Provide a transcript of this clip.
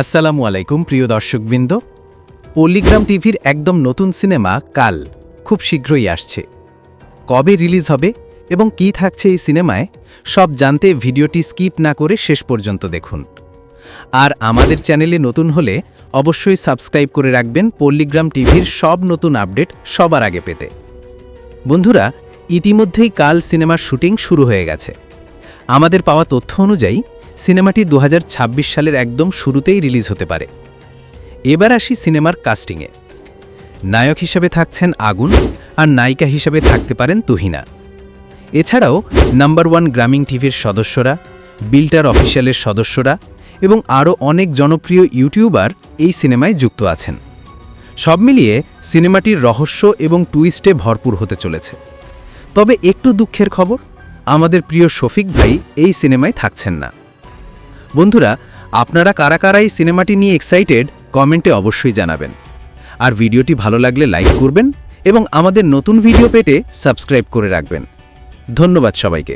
আসসালামু আলাইকুম, প্রিয় দর্শকবৃন্দ। পল্লিগ্রাম টিভির একদম নতুন সিনেমা কাল খুব শীঘ্রই আসছে। কবে রিলিজ হবে এবং কি থাকছে এই সিনেমায়, সব জানতে ভিডিওটি স্কিপ না করে শেষ পর্যন্ত দেখুন। আর আমাদের চ্যানেলে নতুন হলে অবশ্যই সাবস্ক্রাইব করে রাখবেন পল্লিগ্রাম টিভির সব নতুন আপডেট সবার আগে পেতে। বন্ধুরা, ইতিমধ্যেই কাল সিনেমার শুটিং শুরু হয়ে গেছে। আমাদের পাওয়া তথ্য অনুযায়ী সিনেমাটি দু হাজার ছাব্বিশ সালের একদম শুরুতেই রিলিজ হতে পারে। এবার আসি সিনেমার কাস্টিংয়ে। নায়ক হিসাবে থাকছেন আগুন আর নায়িকা হিসাবে থাকতে পারেন তুহিনা। এছাড়াও নাম্বার ওয়ান গ্রামীণ টিভির সদস্যরা, বিল্টার অফিসিয়ালের সদস্যরা এবং আরও অনেক জনপ্রিয় ইউটিউবার এই সিনেমায় যুক্ত আছেন। সব মিলিয়ে সিনেমাটির রহস্য এবং টুইস্টে ভরপুর হতে চলেছে। তবে একটু দুঃখের খবর, আমাদের প্রিয় শফিক ভাই এই সিনেমায় থাকছেন না। বন্ধুরা, আপনারা কারা কারা এই সিনেমাটি নিয়ে এক্সাইটেড কমেন্টে অবশ্যই জানাবেন। আর ভিডিওটি ভালো লাগলে লাইক করবেন এবং আমাদের নতুন ভিডিও পেটে সাবস্ক্রাইব করে রাখবেন। ধন্যবাদ সবাইকে।